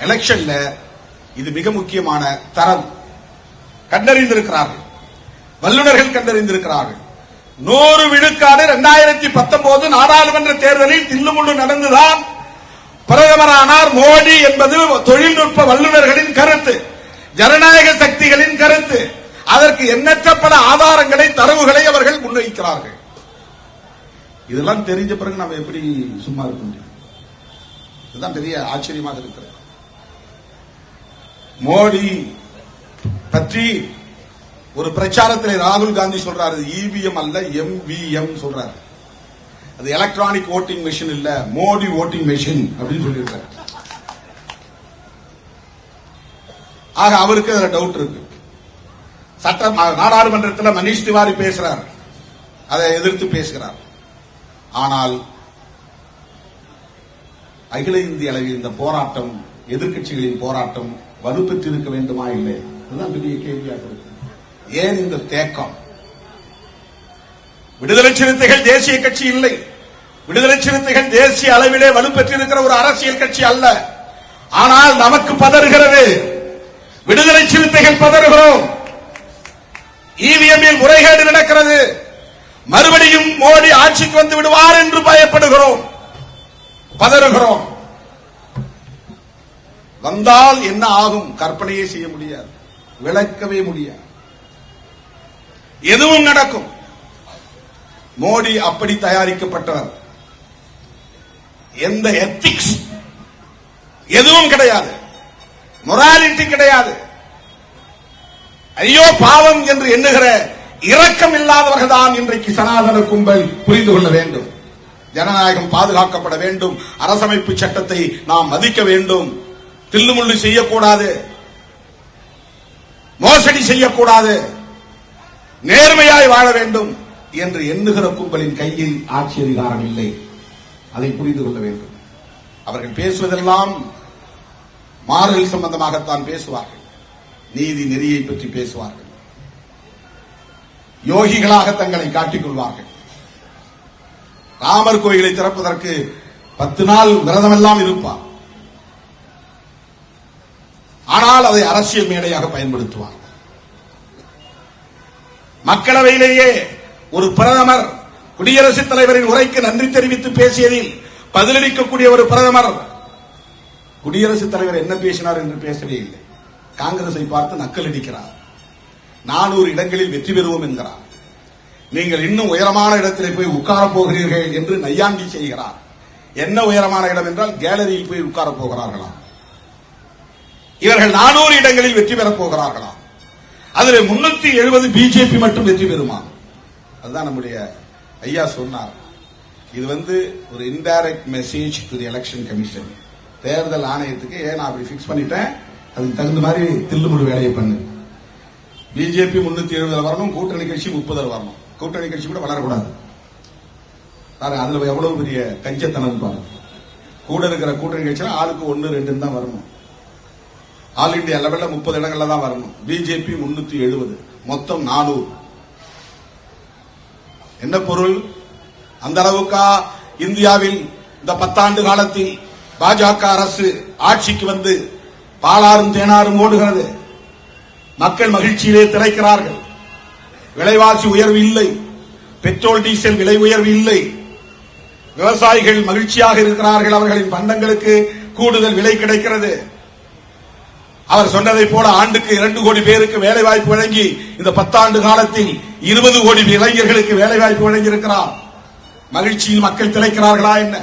எலெக்ஷன்ல இது மிக முக்கியமான தரம். கண்டறிந்திருக்கிறார்கள். வல்லுநர்கள் கண்டறிந்திருக்கிறார்கள். நூறு விழுக்காடு இரண்டாயிரத்தி பத்தொன்பது நாடாளுமன்ற தேர்தலில் தில்லுமுள்ளு நடந்துதான் பிரதமரானார் மோடி என்பது தொழில்நுட்ப வல்லுநர்களின் கருத்து ஜனநாயக சக்திகளின் கருத்து. அதற்கு எண்ணற்ற பல ஆதாரங்களை தரவுகளை அவர்கள் முன்வைக்கிறார்கள். இதெல்லாம் தெரிஞ்ச பிறகு நம்ம எப்படி சும்மா இருக்க முடியும்? இதுதான் பெரிய ஆச்சரியமாக இருக்கிறது. மோடி பற்றி ஒரு பிரச்சாரத்தில் ராகுல் காந்தி சொல்றாரு இவிஎம் அல்ல எம்விஎம் சொல்றாரு. அது எலக்ட்ரானிக் ஓட்டிங் மெஷின் இல்ல மோடி ஓட்டிங் மெஷின் அப்படின்னு சொல்லியிருக்காரு. ஆக அவருக்கு அதுல டவுட் இருக்கு. சட்ட நாடாளுமன்றத்தில் மனிஷ் திவாரி பேசுறார். அதை எதிர்த்து பேசுகிறார். ஆனால் அகில இந்திய அளவில் இந்த போராட்டம் எதிர்கட்சிகளின் போராட்டம் வலுப்பெற்றிருக்க வேண்டுமா இல்லை? அதுதான் பெரிய கேள்வியாக இருக்கு ஏன் இந்த தேக்கம்? விடுதலை சிறுத்தைகள் தேசிய கட்சி இல்லை. விடுதலை சிறுத்தைகள் தேசிய அளவிலே வலுப்பெற்றிருக்கிற ஒரு அரசியல் கட்சி அல்ல. ஆனால் நமக்கு பதறுகிறது. விடுதலை சிறுத்தைகள் பதறுகிறோம். இவிஎம்மில் முறைகேடு நடக்கிறது. மறுபடியும் மோடி ஆட்சிக்கு வந்து விடுவார் என்று பயப்படுகிறோம் பதறுகிறோம் வந்தால் என்ன ஆகும்? கற்பனையே செய்ய முடியாது. விளக்கவே முடியாது. எதுவும் நடக்கும். மோடி அப்படி தயாரிக்கப்பட்டவர். எந்த எத்திக்ஸ் எதுவும் கிடையாது. மொராலிட்டி கிடையாது. ஐயோ பாவம் என்று எண்ணுகிற இரக்கம் இல்லாதவர்கள் தான் இன்றைக்கு சனாதன கும்பல் புரிந்து கொள்ள வேண்டும். ஜனநாயகம் பாதுகாக்கப்பட வேண்டும். அரசமைப்பு சட்டத்தை நாம் மதிக்க வேண்டும். தில்லுமுள்ளு செய்யக்கூடாது. மோசடி செய்யக்கூடாது. நேர்மையாய் வாழ வேண்டும் என்று எண்ணுகிற கும்பலின் கையில் ஆட்சி அதிகாரம் இல்லை. அதை புரிந்து கொள்ள வேண்டும். அவர்கள் பேசுவதெல்லாம் மாறுதல் சம்பந்தமாகத்தான் பேசுவார்கள். நீதி நெறியை பற்றி பேசுவார்கள். யோகிகளாக தங்களை காட்டிக் கொள்வார்கள். ராமர் கோயிலை திறப்பதற்கு பத்து நாள் விரதமெல்லாம் இருப்பார். ஆனால் அதை அரசியல் மேடையாக பயன்படுத்துவார். மக்களவையிலேயே ஒரு பிரதமர் குடியரசுத் தலைவரின் உரைக்கு நன்றி தெரிவித்து பேசியதில் பதிலளிக்கக்கூடிய ஒரு பிரதமர் குடியரசுத் தலைவர் என்ன பேசினார் என்று பேசவே இல்லை. காங்கிரஸை பார்த்து நக்கல் அடிக்கிறார். நானூறு இடங்களில் வெற்றி பெறுவோம் என்கிறார். நீங்கள் இன்னும் உயரமான இடத்திலே போய் உட்காரப் போகிறீர்கள் என்று நையாண்டி செய்கிறார். என்ன உயரமான இடம் என்றால் கேலரியில் போய் உட்காரப் போகிறார்களாம். இவர்கள் நானூறு இடங்களில் வெற்றி பெறப் போகிறார்களா? அதில் முன்னூத்தி எழுபது பிஜேபி மட்டும் வெற்றி பெறுமா? அதுதான் நம்முடைய ஐயா சொன்னார். இது வந்து ஒரு indirect message to the election commission தேர்தல் ஆணையத்துக்கு ஏன் நான் அப்படி பிக்ஸ் பண்ணிட்டேன். அதுக்கு தகுந்த மாதிரி தில்லுமுழு வேலையை பண்ணு. பிஜேபி முன்னூத்தி எழுபதுல வரணும் கூட்டணி கட்சி முப்பதுல வரணும். கூட்டணி கட்சி கூட வளரக்கூடாது. பாருங்க அதுல எவ்வளவு பெரிய கஞ்சத்தனம் பாருங்க. கூட இருக்கிற கூட்டணி கட்சியில ஆளுக்கு ஒன்னு ரெண்டுன்னு தான் வரணும். ஆல் இண்டியா லெவல்ல முப்பது இடங்கள்ல தான் வரணும். பிஜேபி முன்னூத்தி எழுபது. மொத்தம் நானூறு. என்ன பொருள்? அந்த அளவுக்கா இந்தியாவில் இந்த பத்தாண்டு காலத்தில் பாஜக அரசு ஆட்சிக்கு வந்து பாலாறும் தேனாரும் ஓடுகிறது. மக்கள் மகிழ்ச்சியிலே திரைக்கிறார்கள் விலைவாசி உயர்வு இல்லை. பெட்ரோல் டீசல் விலை உயர்வு இல்லை. விவசாயிகள் மகிழ்ச்சியாக இருக்கிறார்கள். அவர்களின் பண்டங்களுக்கு கூடுதல் விலை கிடைக்கிறது. அவர் சொன்னதை போல ஆண்டுக்கு இரண்டு கோடி பேருக்கு வேலை வாய்ப்பு வழங்கி இந்த பத்தாண்டு காலத்தில் இருபது கோடி இளைஞர்களுக்கு வேலை வாய்ப்பு வழங்கி இருக்கிறார் மகிழ்ச்சியில் மக்கள் திளைக்கிறார்களா என்ன?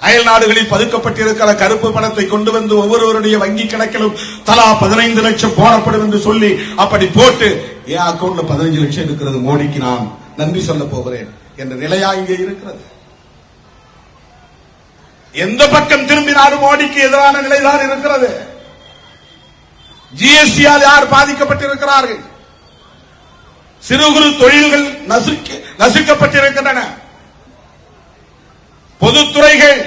அயல் நாடுகளில் பதுக்கப்பட்டிருக்கிற கருப்பு பணத்தை கொண்டு வந்து ஒவ்வொருவருடைய வங்கி கணக்கிலும் தலா பதினைந்து லட்சம் போடப்படும் என்று சொல்லி அப்படி போட்டு என் அக்கௌண்ட்ல பதினஞ்சு லட்சம் இருக்கிறது மோடிக்கு நான் நன்றி சொல்ல போகிறேன் என்ற நிலையா இங்கே இருக்கிறது. எந்த பக்கம் திரும்பினாலும் மோடிக்கு எதிரான நிலைதான் இருக்கிறது. ஜிஎஸ்டியால் யார் பாதிக்கப்பட்டிருக்கிறார்கள்? சிறு குறு தொழில்கள் நசுக்கப்பட்டிருக்கின்றன. பொதுத்துறைகள்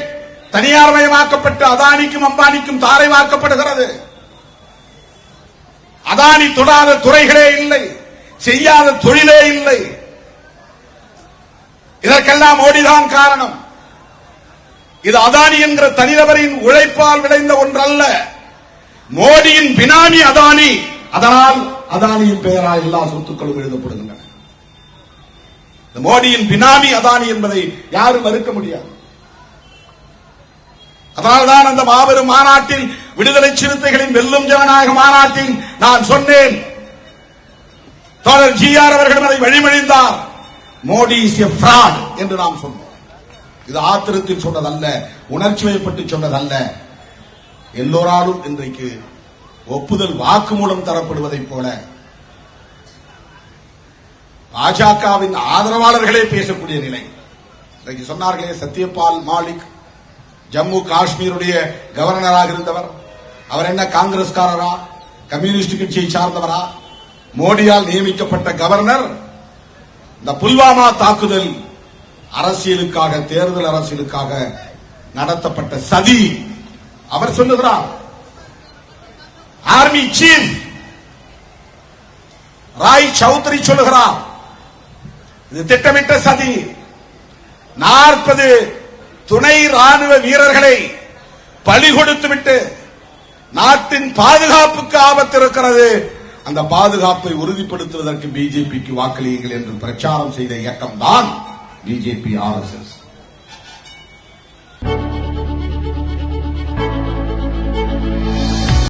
தனியார்மயமாக்கப்பட்டு அதானிக்கும் அம்பானிக்கும் தாரைவாக்கப்படுகிறது அதானி தொடாத துறைகளே இல்லை செய்யாத தொழிலே இல்லை. இதற்கெல்லாம் மோடிதான் காரணம். இது அதானி என்கிற தனிநபரின் உழைப்பால் விளைந்த ஒன்றல்ல. மோடியின் பினாமி அதானி. அதனால் அதானியின் பெயரால் எல்லா சொத்துக்களும் எழுதப்படுகின்றன. இந்த மோடியின் பினாமி அதானி என்பதை யாரும் மறுக்க முடியாது. அதனால்தான் அந்த மாபெரும் மாநாட்டில் விடுதலை சிறுத்தைகளின் வெல்லும் ஜனநாயக மாநாட்டில் நான் சொன்னேன். தோழர் ஜி ஆர் அவர்களும் அதை வழிமொழிந்தார். மோடி இஸ் எ fraud என்று நாம் சொன்னோம். இது ஆத்திரத்தில் சொன்னதல்ல உணர்ச்சி வயப்பட்டு சொன்னதல்ல. எல்லோராலும் இன்றைக்கு ஒப்புதல் வாக்குமூலம் தரப்படுவதைப் போல பாஜகவின் ஆதரவாளர்களே பேசக்கூடிய நிலை. இன்றைக்கு சொன்னார்களே சத்யபால் மாலிக் ஜம்மு காஷ்மீருடைய கவர்னராக இருந்தவர். அவர் என்ன காங்கிரஸ்காரரா? கம்யூனிஸ்ட் கட்சியை சார்ந்தவரா? மோடியால் நியமிக்கப்பட்ட கவர்னர்? இந்த புல்வாமா தாக்குதல் அரசியலுக்காக தேர்தல் அரசியலுக்காக நடத்தப்பட்ட சதி அவர் சொல்லுகிறார் ஆர்மி சீஃப் ராய் சௌத்ரி சொல்லுகிறார் இது திட்டமிட்ட சதி. நாற்பது துணை ராணுவ வீரர்களை பலி கொடுத்துவிட்டு நாட்டின் பாதுகாப்புக்கு ஆபத்து இருக்கிறது. அந்த பாதுகாப்பை உறுதிப்படுத்துவதற்கு பிஜேபிக்கு வாக்களியுங்கள் என்று பிரச்சாரம் செய்த இயக்கம் தான் பிஜேபி ஆர்எஸ்எஸ்